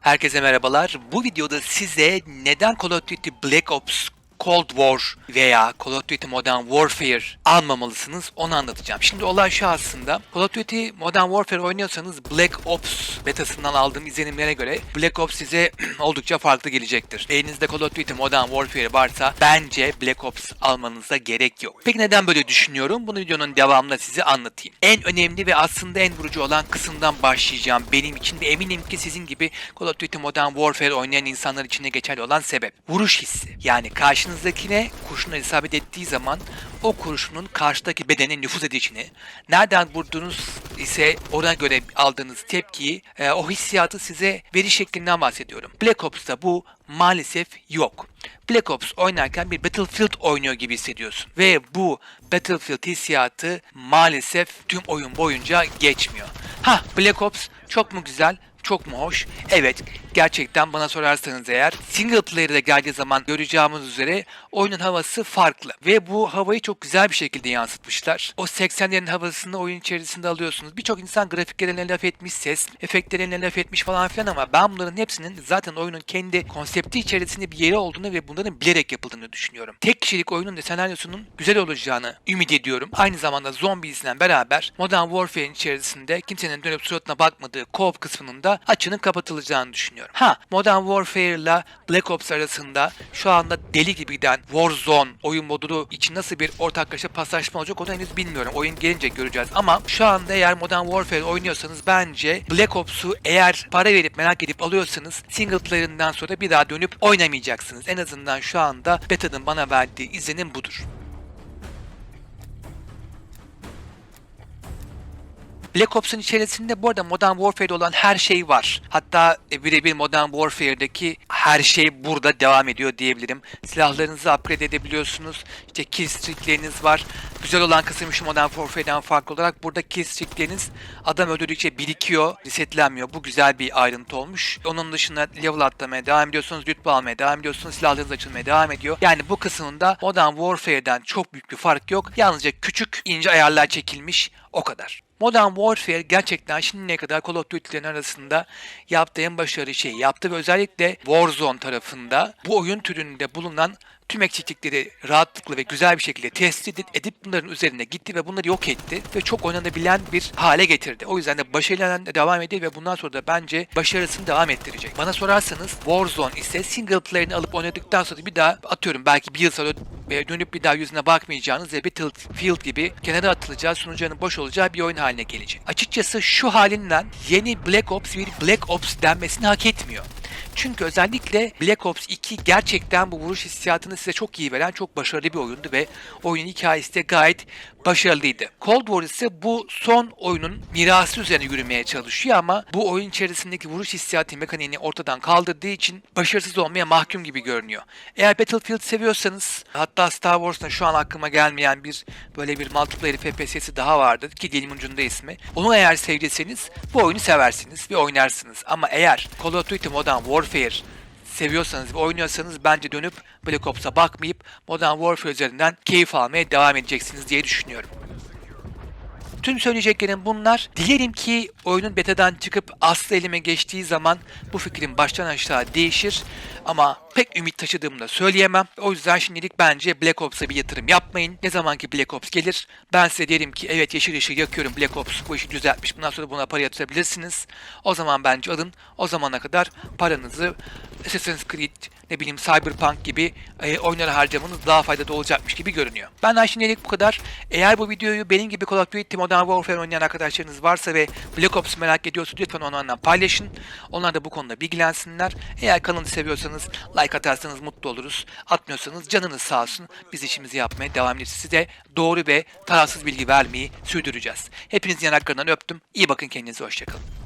Herkese merhabalar. Bu videoda size neden Call of Duty Black Ops Cold War veya Call of Duty Modern Warfare almamalısınız onu anlatacağım. Şimdi olay şu aslında. Call of Duty Modern Warfare oynuyorsanız Black Ops betasından aldığım izlenimlere göre Black Ops size oldukça farklı gelecektir. Elinizde Call of Duty Modern Warfare varsa bence Black Ops almanıza gerek yok. Peki neden böyle düşünüyorum? Bunu videonun devamında size anlatayım. En önemli ve aslında en vurucu olan kısımdan başlayacağım benim için ve eminim ki sizin gibi Call of Duty Modern Warfare oynayan insanlar için de geçerli olan sebep. Vuruş hissi. Yani karşınızdakine kurşunla isabet ettiği zaman o kurşunun karşıdaki bedene nüfuz edişini, nereden vurduğunuz ise ona göre aldığınız tepkiyi, e, o hissiyatı size veri şeklinden bahsediyorum. Black Ops'ta bu maalesef yok. Black Ops oynarken bir Battlefield oynuyor gibi hissediyorsun. Ve bu Battlefield hissiyatı maalesef tüm oyun boyunca geçmiyor. Ha Black Ops çok mu güzel? Çok mu hoş? Evet, gerçekten bana sorarsanız eğer single player'da geldiği zaman göreceğimiz üzere oyunun havası farklı. Ve bu havayı çok güzel bir şekilde yansıtmışlar. O 80'lerin havasını oyun içerisinde alıyorsunuz. Birçok insan grafiklerine laf etmiş, ses efektlerine laf etmiş falan filan ama ben bunların hepsinin zaten oyunun kendi konsepti içerisinde bir yeri olduğunu ve bunların bilerek yapıldığını düşünüyorum. Tek kişilik oyunun da senaryosunun güzel olacağını ümit ediyorum. Aynı zamanda Zombies'le beraber Modern Warfare'in içerisinde kimsenin dönüp suratına bakmadığı co-op kısmının da açının kapatılacağını düşünüyorum. Ha, Modern Warfare ile Black Ops arasında şu anda deli gibi giden Warzone oyun modunu için nasıl bir ortaklaşa paslaşma olacak onu henüz bilmiyorum. Oyun gelince göreceğiz ama şu anda eğer Modern Warfare oynuyorsanız bence Black Ops'u eğer para verip merak edip alıyorsanız single player'ından sonra bir daha dönüp oynamayacaksınız. En azından şu anda beta'nın bana verdiği izlenim budur. Black Ops'un içerisinde bu arada Modern Warfare'de olan her şey var. Hatta e, birebir Modern Warfare'deki her şey burada devam ediyor diyebilirim. Silahlarınızı upgrade edebiliyorsunuz. İşte kill streakleriniz var. Güzel olan kısım şu Modern Warfare'den farklı olarak burada kill streakleriniz adam öldürdükçe birikiyor, resetlenmiyor. Bu güzel bir ayrıntı olmuş. Onun dışında level atlamaya devam ediyorsunuz, rütbe almaya devam ediyorsunuz, silahlarınız açılmaya devam ediyor. Yani bu kısmında Modern Warfare'den çok büyük bir fark yok. Yalnızca küçük ince ayarlar çekilmiş o kadar. Modern Warfare gerçekten şimdiye kadar Call of Duty'lerin arasında yaptığı en başarılı şey yaptı ve özellikle Warzone tarafında bu oyun türünde bulunan tüm eksiklikleri rahatlıkla ve güzel bir şekilde tespit edip bunların üzerine gitti ve bunları yok etti ve çok oynanabilen bir hale getirdi. O yüzden de başarıyla de devam ediyor ve bundan sonra da bence başarısını devam ettirecek. Bana sorarsanız Warzone ise single player'ını alıp oynadıktan sonra bir daha atıyorum belki bir yıl sonra ve dönüp bir daha yüzüne bakmayacağınız ve Battlefield gibi kenara atılacağı sunucunun boş olacağı bir oyun haline gelecek. Açıkçası şu halinden yeni Black Ops bir Black Ops denmesini hak etmiyor. Çünkü özellikle Black Ops 2 gerçekten bu vuruş hissiyatını size çok iyi veren çok başarılı bir oyundu ve oyunun hikayesi de gayet başarılıydı. Cold War ise bu son oyunun mirası üzerine yürümeye çalışıyor ama bu oyun içerisindeki vuruş hissiyatı mekaniğini ortadan kaldırdığı için başarısız olmaya mahkum gibi görünüyor. Eğer Battlefield seviyorsanız hatta Star Wars'ta şu an aklıma gelmeyen bir böyle bir multiplayer FPS'si daha vardı ki dilimin ucunda ismi. Onu eğer sevdiyseniz bu oyunu seversiniz ve oynarsınız. Ama eğer Call of Duty Modern Warfare seviyorsanız ve oynuyorsanız bence dönüp Black Ops'a bakmayıp Modern Warfare üzerinden keyif almaya devam edeceksiniz diye düşünüyorum. Tüm söyleyeceklerim bunlar. Dilerim ki oyunun betadan çıkıp aslı elime geçtiği zaman bu fikrim baştan aşağı değişir. Ama pek ümit taşıdığımı da söyleyemem. O yüzden şimdilik bence Black Ops'a bir yatırım yapmayın. Ne zaman ki Black Ops gelir ben size derim ki evet yeşil ışığı yakıyorum Black Ops bu işi düzeltmiş. Bundan sonra buna para yatırabilirsiniz. O zaman bence alın. O zamana kadar paranızı Assassin's Creed, ne bileyim Cyberpunk gibi e, oyunlara harcamanız daha faydalı olacakmış gibi görünüyor. Benden şimdilik bu kadar. Eğer bu videoyu benim gibi Call of Duty Modern Warfare oynayan arkadaşlarınız varsa ve Black Ops merak ediyorsa lütfen onlarla paylaşın. Onlar da bu konuda bilgilensinler. Eğer kanalı seviyorsanız like atarsanız mutlu oluruz. Atmıyorsanız canınız sağ olsun. Biz işimizi yapmaya devam edeceğiz. Size doğru ve tarafsız bilgi vermeyi sürdüreceğiz. Hepinizin yanaklarından öptüm. İyi bakın kendinize. Hoşçakalın.